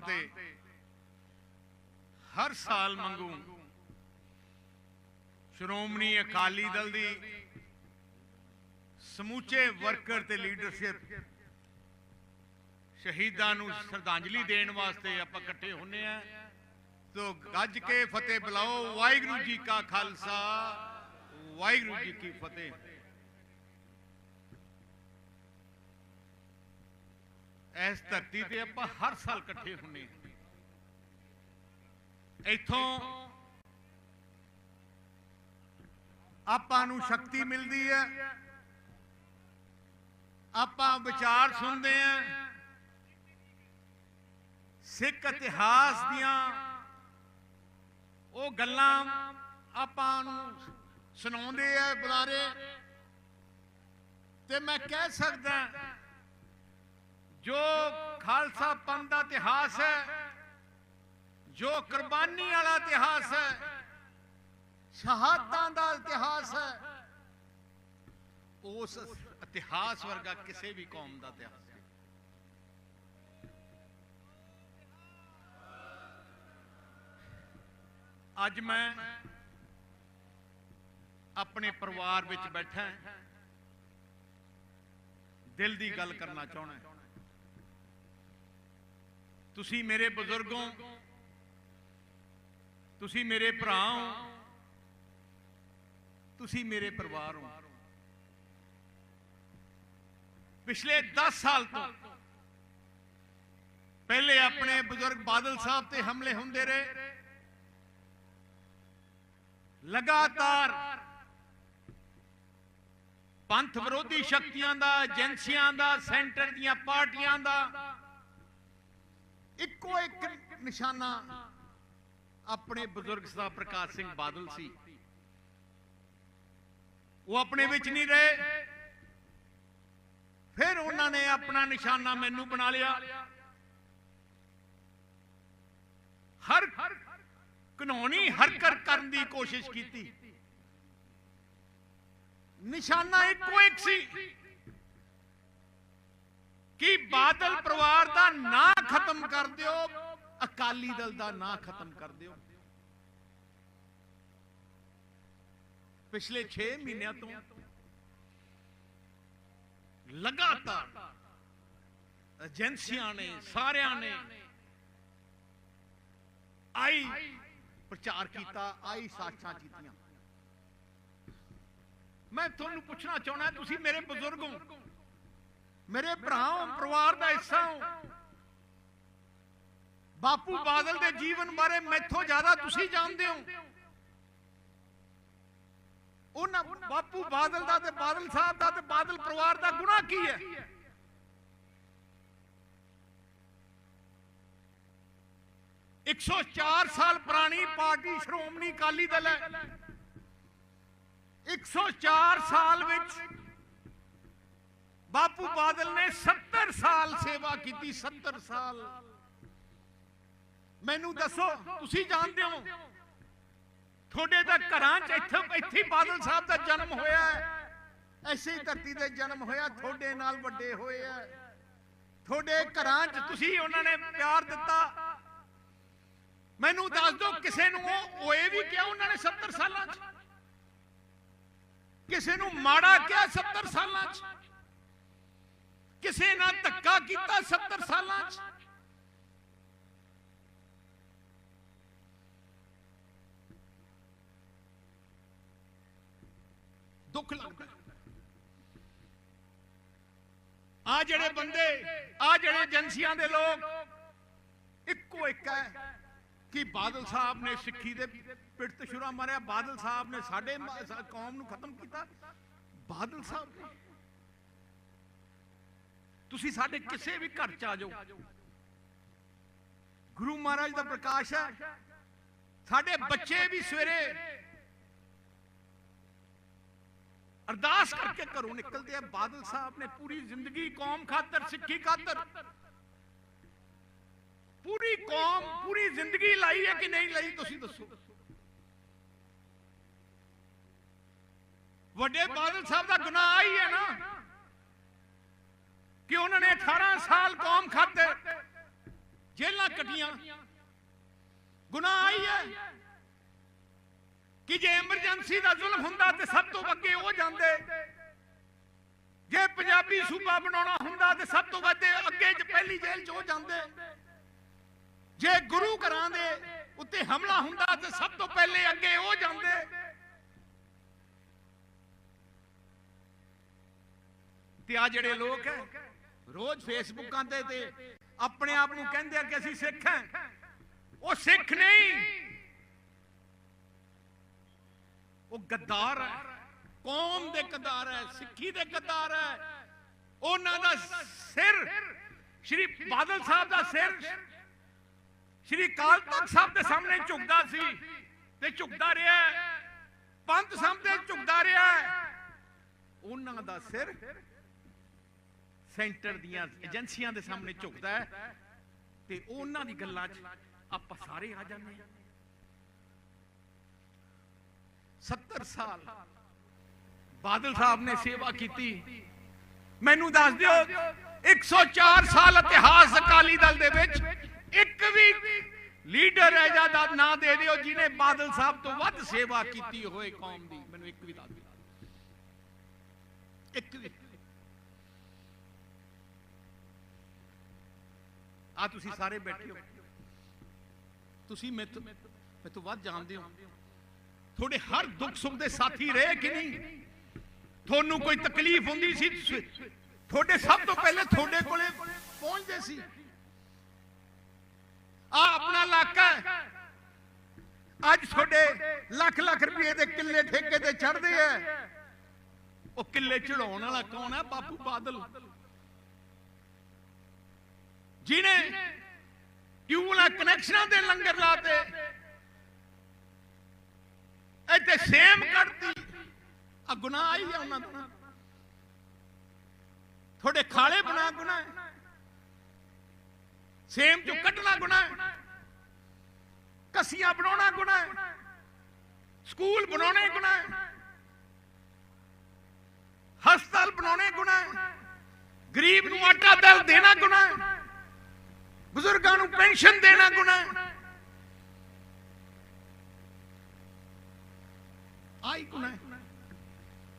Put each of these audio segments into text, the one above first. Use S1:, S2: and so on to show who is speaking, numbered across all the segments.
S1: ਸਥਾਨ ਤੇ ਹਰ ਸਾਲ ਮੰਗੂ। ਸ਼੍ਰੋਮਣੀ ਅਕਾਲੀ ਦਲ ਦੀ ਸਮੂਚੇ ਵਰਕਰ ਤੇ ਲੀਡਰਸ਼ਿਪ। ਸ਼ਹੀਦਾਂ ਨੂੰ ਸ਼ਰਧਾਂਜਲੀ ਦੇਣ ਵਾਸਤੇ ਆਪਾਂ ਇਕੱਠੇ ਹੁੰਨੇ ਆ। ਤੋ ਗੱਜ ਕੇ ਫਤਿਹ ਬੁਲਾਓ। ਵਾਹਿਗੁਰੂ ਜੀ ਕਾ ਖਾਲਸਾ। ਵਾਹਿਗੁਰੂ ਜੀ ਕੀ ਫਤਿਹ। ਇਸ ਧਰਤੀ ਤੇ ਆਪਾਂ ਹਰ ਸਾਲ ਇਕੱਠੇ ਹੁੰਨੇ ਇੱਥੋਂ ਆਪਾਂ ਨੂੰ ਸ਼ਕਤੀ ਮਿਲਦੀ ਹੈ। ਆਪਾਂ ਵਿਚਾਰ ਸੁਣਦੇ ਆ ਸਿੱਖ ਇਤਿਹਾਸ ਦੀਆਂ ਉਹ ਗੱਲਾਂ ਆਪਾਂ ਨੂੰ ਸੁਣਾਉਂਦੇ ਆ ਬੁਲਾਰੇ ਤੇ ਮੈਂ ਕਹਿ ਸਕਦਾ ਖਾਲਸਾ ਪੰਥ ਦਾ ਇਤਿਹਾਸ ਹੈ, ਜੋ ਕੁਰਬਾਨੀ ਵਾਲਾ ਇਤਿਹਾਸ ਹੈ, ਸ਼ਹਾਦਤਾਂ ਦਾ ਇਤਿਹਾਸ ਹੈ, ਉਸ ਇਤਿਹਾਸ ਵਰਗਾ ਕਿਸੇ ਵੀ ਕੌਮ ਦਾ ਇਤਿਹਾਸ ਅੱਜ ਮੈਂ ਆਪਣੇ ਪਰਿਵਾਰ ਵਿੱਚ ਬੈਠਾ ਦਿਲ ਦੀ ਗੱਲ ਕਰਨਾ ਚਾਹਣਾ ਤੁਸੀਂ ਮੇਰੇ ਬਜ਼ੁਰਗੋਂ, ਤੁਸੀਂ ਮੇਰੇ ਭਰਾ ਹੋ ਤੁਸੀਂ ਮੇਰੇ ਪਰਿਵਾਰ। ਹੋ ਪਿਛਲੇ 10 ਸਾਲ ਤੋਂ ਪਹਿਲੇ ਆਪਣੇ ਬਜ਼ੁਰਗ ਬਾਦਲ ਸਾਹਿਬ ਤੇ ਹਮਲੇ ਹੁੰਦੇ ਰਹੇ। ਲਗਾਤਾਰ ਪੰਥ ਵਿਰੋਧੀ ਸ਼ਕਤੀਆਂ ਦਾ, ਏਜੰਸੀਆਂ ਦਾ, ਸੈਂਟਰ ਦੀਆਂ ਪਾਰਟੀਆਂ ਦਾ ਇੱਕੋ ਇੱਕ ਨਿਸ਼ਾਨਾ ਆਪਣੇ ਬਜ਼ੁਰਗ ਸਰਦਾਰ ਪ੍ਰਕਾਸ਼ ਸਿੰਘ ਬਾਦਲ ਸੀ। ਉਹ ਆਪਣੇ ਵਿੱਚ ਨਹੀਂ ਰਹੇ। ਫਿਰ ਉਹਨਾਂ ਨੇ ਆਪਣਾ ਨਿਸ਼ਾਨਾ ਮੈਨੂੰ ਬਣਾ ਲਿਆ। ਹਰ ਕਾਨੂੰਨੀ ਹਰਕਤ ਕਰਨ ਦੀ ਕੋਸ਼ਿਸ਼ ਕੀਤੀ। ਨਿਸ਼ਾਨਾ ਇੱਕੋ ਇੱਕ ਸੀ। ਕਿ ਬਾਦਲ ਪਰਿਵਾਰ ਦਾ ਨਾਂ ਖਤਮ ਕਰ ਦਿਓ? ਅਕਾਲੀ ਦਲ ਦਾ ਨਾਂ ਖਤਮ ਕਰ ਦਿਓ। ਪਿਛਲੇ 6 ਮਹੀਨਿਆਂ ਤੋਂ ਲਗਾਤਾਰ ਏਜੰਸੀਆਂ ਨੇ, ਸਾਰਿਆਂ ਨੇ ਆਈ ਪ੍ਰਚਾਰ ਕੀਤਾ, ਆਈ ਸਾਖਾਂ ਕੀਤੀਆਂ। ਮੈਂ ਤੁਹਾਨੂੰ ਪੁੱਛਣਾ ਚਾਹੁੰਦਾ, ਤੁਸੀਂ ਮੇਰੇ ਬਜ਼ੁਰਗ ਹੋ। ਮੇਰੇ ਭਰਾ, ਪਰਿਵਾਰ ਦਾ ਹਿੱਸਾ ਹੋ। ਬਾਪੂ ਬਾਦਲ ਦੇ ਜੀਵਨ ਬਾਰੇ ਮੈਥੋਂ ਜ਼ਿਆਦਾ ਤੁਸੀਂ ਜਾਣਦੇ ਹੋ। ਉਹਨਾਂ ਬਾਪੂ ਬਾਦਲ ਦਾ ਤੇ ਬਾਦਲ ਸਾਹਿਬ ਦਾ ਤੇ ਬਾਦਲ ਪਰਿਵਾਰ ਦਾ ਗੁਨਾਹ ਕੀ ਹੈ? ਇੱਕ ਸੌ ਚਾਰ ਸਾਲ ਪੁਰਾਣੀ ਪਾਰਟੀ ਸ਼੍ਰੋਮਣੀ ਅਕਾਲੀ ਦਲ ਹੈ। 104 ਸਾਲ ਵਿੱਚ ਬਾਪੂ ਬਾਦਲ ਨੇ 70 ਸਾਲ ਸੇਵਾ ਕੀਤੀ 70 ਸਾਲ। ਮੈਨੂੰ ਦੱਸੋ, ਤੁਸੀਂ ਜਾਣਦੇ ਹੋ? ਤੁਹਾਡੇ ਤਾਂ ਘਰਾਂ 'ਚ ਇੱਥੇ ਇੱਥੇ ਬਾਦਲ ਸਾਹਿਬ ਦਾ ਜਨਮ ਹੋਇਆ ਹੈ। ਐਸੇ ਧਰਤੀ ਤੇ ਜਨਮ ਹੋਇਆ, ਤੁਹਾਡੇ ਨਾਲ ਵੱਡੇ ਹੋਏ ਆ ਤੁਹਾਡੇ ਘਰਾਂ 'ਚ ਤੁਸੀਂ ਉਹਨਾਂ ਨੇ ਪਿਆਰ ਦਿੱਤਾ। ਮੈਨੂੰ ਦੱਸ ਦਿਓ, ਕਿਸੇ ਨੂੰ ਉਹ ਹੋਏ ਵੀ ਕਿਹਾ ਉਹਨਾਂ ਨੇ 70 ਸਾਲਾਂ 'ਚ? ਕਿਸੇ ਨੂੰ ਮਾੜਾ ਕਿਹਾ 70 ਸਾਲਾਂ 'ਚ? ਕਿਸੇ ਨਾਲ ਧੱਕਾ ਕੀਤਾ 70 ਸਾਲਾਂ 'ਚ? ਦੁੱਖ ਲੱਗਦਾ। ਆ ਜਿਹੜੇ ਬੰਦੇ ਆ ਜਿਹੜੇ ਏਜੰਸੀਆਂ ਦੇ ਲੋਕ, ਇੱਕੋ ਇੱਕ ਹੈ ਕਿ ਬਾਦਲ ਸਾਹਿਬ ਨੇ ਸਿੱਖੀ ਦੇ ਪਿੱਠ ਤੇ ਛੁਰਾ ਮਾਰਿਆ, ਬਾਦਲ ਸਾਹਿਬ ਨੇ ਸਾਡੇ ਕੌਮ ਨੂੰ ਖਤਮ ਕੀਤਾ। ਬਾਦਲ ਸਾਹਿਬ ਨੇ ਤੁਸੀਂ ਸਾਡੇ ਕਿਸੇ ਵੀ ਘਰ ਚ ਆ ਜਾਓ। ਗੁਰੂ ਮਹਾਰਾਜ ਦਾ ਪ੍ਰਕਾਸ਼ ਹੈ। ਸਾਡੇ ਬੱਚੇ ਵੀ ਸਵੇਰੇ ਅਰਦਾਸ ਕਰਕੇ ਘਰੋਂ ਨਿਕਲਦੇ ਆ। ਬਾਦਲ ਸਾਹਿਬ ਨੇ ਪੂਰੀ ਜ਼ਿੰਦਗੀ ਕੌਮ ਖਾਤਰ, ਸਿੱਖੀ ਖਾਤਰ। ਪੂਰੀ ਕੌਮ, ਪੂਰੀ ਜ਼ਿੰਦਗੀ ਲਾਈ ਹੈ ਕਿ ਨਹੀਂ ਲਾਈ, ਤੁਸੀਂ ਦੱਸੋ। ਵੱਡੇ ਬਾਦਲ ਸਾਹਿਬ ਦਾ ਗੁਨਾਹ ਹੀ ਹੈ ਨਾ। ਕਿ ਉਹਨਾਂ ਨੇ 18 ਸਾਲ ਕੌਮ ਖਾਤੇ ਜੇਲਾਂ ਕੱਟੀਆਂ। ਗੁਨਾਹ ਆਈ ਹੈ ਕਿ ਜੇ ਐਮਰਜੈਂਸੀ ਦਾ ਜ਼ੁਲਮ ਹੁੰਦਾ ਤੇ ਸਭ ਤੋਂ ਅੱਗੇ ਉਹ ਜਾਂਦੇ। ਜੇ ਪੰਜਾਬੀ ਸੂਬਾ ਬਣਾਉਣਾ ਹੁੰਦਾ ਤੇ ਸਭ ਤੋਂ ਵੱਧ ਅੱਗੇ ਚ ਪਹਿਲੀ ਜੇਲ੍ਹ ਚ ਉਹ ਜਾਂਦੇ। ਜੇ ਗੁਰੂ ਘਰਾਂ ਦੇ ਉੱਤੇ ਹਮਲਾ ਹੁੰਦਾ ਤੇ ਸਭ ਤੋਂ ਪਹਿਲੇ ਅੱਗੇ ਉਹ ਜਾਂਦੇ। ਤੇ ਆ ਜਿਹੜੇ ਲੋਕ ਹੈ ਰੋਜ਼ ਫੇਸਬੁੱਕਾਂ ਤੇ ਤੇ ਆਪਣੇ ਆਪ ਨੂੰ ਕਹਿੰਦੇ ਆ ਕਿ ਅਸੀਂ ਸਿੱਖ ਹਾਂ। ਉਹ ਸਿੱਖ ਨਹੀਂ। ਉਹ ਗੱਦਾਰ ਹੈ। ਕੌਮ ਦੇ ਗੱਦਾਰ ਹੈ, ਸਿੱਖੀ ਦੇ ਗੱਦਾਰ ਹੈ। ਉਹਨਾਂ ਦਾ ਸਿਰ ਸ਼੍ਰੀ ਬਾਦਲ ਸਾਹਿਬ ਦਾ ਸਿਰ ਸ਼੍ਰੀ ਕਾਲ ਤਖਤ ਸਾਹਿਬ ਦੇ ਸਾਹਮਣੇ ਝੁਕਦਾ ਸੀ ਤੇ ਝੁਕਦਾ ਰਿਹਾ ਪੰਥ ਸਾਹਮਣੇ ਝੁਕਦਾ ਰਿਹਾ ਉਹਨਾਂ ਦਾ ਸਿਰ ਸੈਂਟਰ ਦੀਆਂ ਏਜੰਸੀਆਂ ਦੇ ਸਾਹਮਣੇ ਝੁਕਦਾ ਹੈ ਤੇ ਉਹਨਾਂ ਦੀ ਗੱਲਾਂ 'ਚ ਆਪਾਂ ਸਾਰੇ ਆ ਜਾਂਦੇ ਹਾਂ। 70 ਸਾਲ ਬਾਦਲ ਸਾਹਿਬ ਨੇ ਸੇਵਾ ਕੀਤੀ। ਮੈਨੂੰ ਦੱਸ ਦਿਓ 104 ਸਾਲ ਇਤਿਹਾਸ ਅਕਾਲੀ ਦਲ ਦੇ ਵਿੱਚ ਇੱਕ ਵੀ ਲੀਡਰ ਹੈ ਜਾਂ ਨਾਂ ਦੇ ਦਿਓ ਜਿਨੇ ਬਾਦਲ ਸਾਹਿਬ ਤੋਂ ਵੱਧ ਸੇਵਾ ਕੀਤੀ ਹੋਏ ਕੌਮ ਦੀ। ਮੈਨੂੰ ਇੱਕ ਵੀ ਦੱਸ ਦਿਓ। ਇੱਕ ਵੀ। ਆ ਤੁਸੀਂ ਸਾਰੇ ਬੈਠੇ ਹੋ। ਤੁਸੀਂ ਮੈਥੋਂ ਮੈਥੋਂ ਵੱਧ ਜਾਣਦੇ ਹੋ। ਤੁਹਾਡੇ ਹਰ ਦੁੱਖ ਸੁੱਖ ਦੇ ਸਾਥੀ ਰਹੇ ਕਿ ਨਹੀਂ? ਤੁਹਾਨੂੰ ਕੋਈ ਤਕਲੀਫ ਹੁੰਦੀ ਸੀ? ਤੁਹਾਡੇ ਸਭ ਤੋਂ ਪਹਿਲੇ ਤੁਹਾਡੇ ਕੋਲੇ ਪਹੁੰਚਦੇ ਸੀ। ਆ ਆਪਣਾ ਇਲਾਕਾ ਅੱਜ ਤੁਹਾਡੇ ਲੱਖ ਲੱਖ ਰੁਪਏ ਦੇ ਕਿੱਲੇ ਠੇਕੇ ਤੇ ਚੜਦੇ ਆ। ਉਹ ਕਿੱਲੇ ਚੜਾਉਣ ਵਾਲਾ ਕੌਣ ਹੈ? ਬਾਪੂ ਬਾਦਲ। ਜਿਨੇ ਟਿਊਬਲਾਂ ਕਨੈਕਸ਼ਨਾਂ ਦੇ ਲੰਗਰ ਲਾਤੇ, ਇੱਥੇ ਸੇਮ ਕੱਢਤੀ। ਆ ਗੁਨਾਹ ਆਈ ਹੈ ਉਹਨਾਂ ਦਾ। ਤੁਹਾਡੇ ਖਾਲੇ ਬਣਾ ਗੁਨਾਹ ਸੇਮ ਚੋਂ ਕੱਢਣਾ ਗੁਨਾਹ ਹੈ। ਕਸੀਆਂ ਬਣਾਉਣਾ ਗੁਨਾਹ ਸਕੂਲ ਬਣਾਉਣੇ ਗੁਨਾਹ ਹਸਪਤਾਲ ਬਣਾਉਣੇ ਗੁਨਾਹ ਗਰੀਬ ਨੂੰ ਆਟਾ ਦਾਲ ਦੇਣਾ ਗੁਨਾਹ ਬਜ਼ੁਰਗਾਂ ਨੂੰ ਪੈਨਸ਼ਨ ਦੇਣਾ ਗੁਨਾਹ ਹੈ। ਆਈ ਗੁਨਾਹ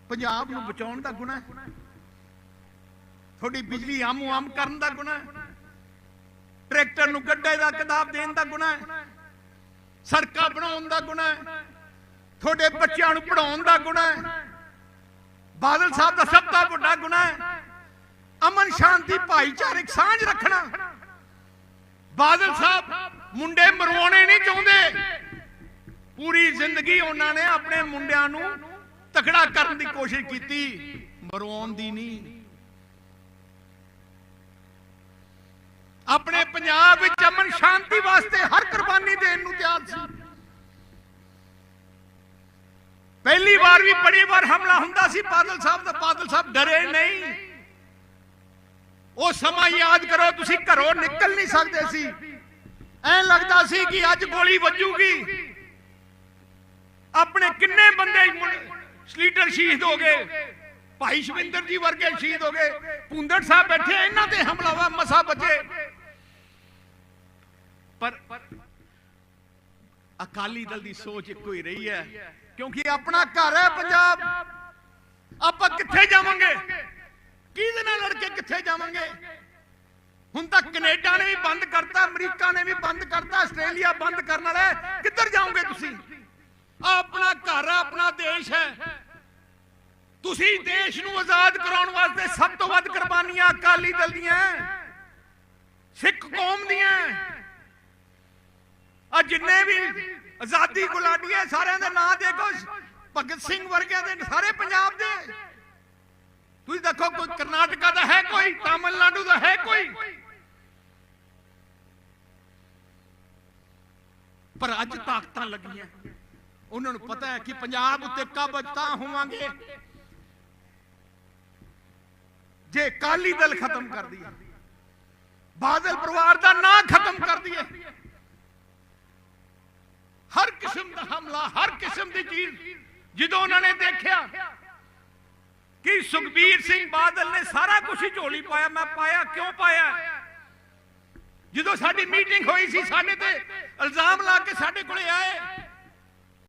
S1: ਪੰਜਾਬ ਨੂੰ ਬਚਾਉਣ ਦਾ ਗੁਨਾਹ ਹੈ। ਤੁਹਾਡੀ ਬਿਜਲੀ ਆਮੋ ਆਮ ਕਰਨ ਦਾ ਗੁਨਾਹ ਹੈ। ਟਰੈਕਟਰ ਨੂੰ ਗੱਡੇ ਦਾ ਕਿਤਾਬ ਦੇਣ ਦਾ ਗੁਨਾਹ ਹੈ ਸੜਕਾਂ ਬਣਾਉਣ ਦਾ ਗੁਨਾਹ ਹੈ ਤੁਹਾਡੇ ਬੱਚਿਆਂ ਨੂੰ ਪੜਾਉਣ ਦਾ ਗੁਨਾਹ ਹੈ ਬਾਦਲ ਸਾਹਿਬ ਦਾ ਸਭ ਤੋਂ ਵੱਡਾ ਗੁਨਾਹ ਹੈ ਅਮਨ ਸ਼ਾਂਤੀ ਭਾਈਚਾਰਕ ਸਾਂਝ ਰੱਖਣਾ ਬਾਦਲ ਸਾਹਿਬ, ਮੁੰਡੇ ਮਰਵਾਉਣੇ ਨਹੀਂ ਚਾਹੁੰਦੇ। ਪੂਰੀ ਜ਼ਿੰਦਗੀ ਉਹਨਾਂ ਨੇ ਆਪਣੇ ਮੁੰਡਿਆਂ ਨੂੰ ਤਕੜਾ ਕਰਨ ਦੀ ਕੋਸ਼ਿਸ਼ ਕੀਤੀ, ਮਰਵਾਉਣ ਦੀ ਨਹੀਂ। ਆਪਣੇ ਪੰਜਾਬ ਵਿੱਚ ਅਮਨ ਸ਼ਾਂਤੀ ਵਾਸਤੇ ਹਰ ਕੁਰਬਾਨੀ ਦੇਣ ਨੂੰ ਤਿਆਰ ਸੀ। ਪਹਿਲੀ ਵਾਰ ਵੀ ਬੜੀ ਵਾਰ ਹਮਲਾ ਹੁੰਦਾ ਸੀ, ਬਾਦਲ ਸਾਹਿਬ ਦਾ, ਬਾਦਲ ਸਾਹਿਬ ਡਰੇ ਨਹੀਂ। ਉਹ ਸਮਾਂ ਯਾਦ ਕਰੋ, ਤੁਸੀਂ ਘਰੋਂ ਨਿਕਲ ਨਹੀਂ ਸਕਦੇ ਸੀ। ਐ ਲੱਗਦਾ ਸੀ ਕਿ ਅੱਜ ਗੋਲੀ ਵੱਜੂਗੀ। ਆਪਣੇ ਕਿੰਨੇ ਬੰਦੇ ਲੀਡਰ ਸ਼ਹੀਦ ਹੋ ਗਏ। ਭਾਈ ਸ਼ਵਿੰਦਰ ਜੀ ਵਰਗੇ ਸ਼ਹੀਦ ਹੋ ਗਏ। ਪੁੰਦੜ ਸਾਹਿਬ ਬੈਠੇ, ਇਹਨਾਂ ਤੇ ਹਮਲਾਵਾ ਮਸਾ ਬਚੇ ਪਰ ਅਕਾਲੀ ਦਲ ਦੀ ਸੋਚ ਇੱਕੋ ਹੀ ਰਹੀ ਹੈ, ਕਿਉਂਕਿ ਆਪਣਾ ਘਰ ਹੈ ਪੰਜਾਬ। ਆਪਾਂ ਕਿੱਥੇ ਜਾਵਾਂਗੇ? ਕਿਹਦੇ ਨਾਲ ਲੜ ਕੇ ਕਿੱਥੇ ਜਾਵਾਂਗੇ? ਹੁਣ ਤੱਕ ਕੈਨੇਡਾ ਨੇ ਵੀ ਬੰਦ ਕਰਤਾ, ਅਮਰੀਕਾ ਨੇ ਵੀ ਬੰਦ ਕਰਤਾ, ਆਸਟ੍ਰੇਲੀਆ ਬੰਦ ਕਰਨ ਵਾਲਾ ਕਿੱਧਰ ਜਾਓਗੇ ਤੁਸੀਂ? ਆਹ ਆਪਣਾ ਘਰ ਹੈ ਆਪਣਾ ਦੇਸ਼ ਹੈ। ਤੁਸੀਂ ਦੇਸ਼ ਨੂੰ ਆਜ਼ਾਦ ਕਰਾਉਣ ਵਾਸਤੇ ਸਭ ਤੋਂ ਵੱਧ ਕੁਰਬਾਨੀਆਂ ਅਕਾਲੀ ਦਲ ਦੀਆਂ ਸਿੱਖ ਕੌਮ ਦੀਆਂ ਆ ਜਿੰਨੇ ਵੀ ਆਜ਼ਾਦੀ ਗੁਲਾਟੀਏ ਸਾਰਿਆਂ ਦੇ ਨਾਂ ਦੇਖੋ ਭਗਤ ਸਿੰਘ ਵਰਗਿਆਂ ਦੇ ਸਾਰੇ ਪੰਜਾਬ ਦੇ। ਤੁਸੀਂ ਦੇਖੋ, ਕੋਈ ਕਰਨਾਟਕਾ ਦਾ ਹੈ ਕੋਈ? ਤਾਮਿਲਨਾਡੂ ਦਾ ਹੈ ਕੋਈ? ਪਰ ਅੱਜ ਤਾਕਤਾਂ ਲੱਗੀਆਂ। ਉਹਨਾਂ ਨੂੰ ਪਤਾ ਹੈ ਕਿ ਪੰਜਾਬ ਉੱਤੇ ਕਾਬਜ ਤਾਂ ਹੋਵਾਂਗੇ। ਜੇ ਕਾਲੀ ਦਲ ਖਤਮ ਕਰ ਦਈਏ, ਬਾਦਲ ਪਰਿਵਾਰ ਦਾ ਨਾਂ ਖਤਮ ਕਰ ਦਈਏ, ਹਰ ਕਿਸਮ ਦਾ ਹਮਲਾ, ਹਰ ਕਿਸਮ ਦੀ ਚੀਜ਼, ਜਦੋਂ ਉਹਨਾਂ ਨੇ ਦੇਖਿਆ ਕਿ ਸੁਖਬੀਰ ਸਿੰਘ ਬਾਦਲ ਨੇ ਸਾਰਾ ਕੁਝ ਹੀ ਝੋਲੀ ਪਾਇਆ? ਮੈਂ ਪਾਇਆ, ਕਿਉਂ ਪਾਇਆ? ਜਦੋਂ ਸਾਡੀ ਮੀਟਿੰਗ ਹੋਈ ਸੀ, ਸਾਡੇ ਤੇ ਇਲਜ਼ਾਮ ਲਾ ਕੇ ਸਾਡੇ ਕੋਲੇ ਆਏ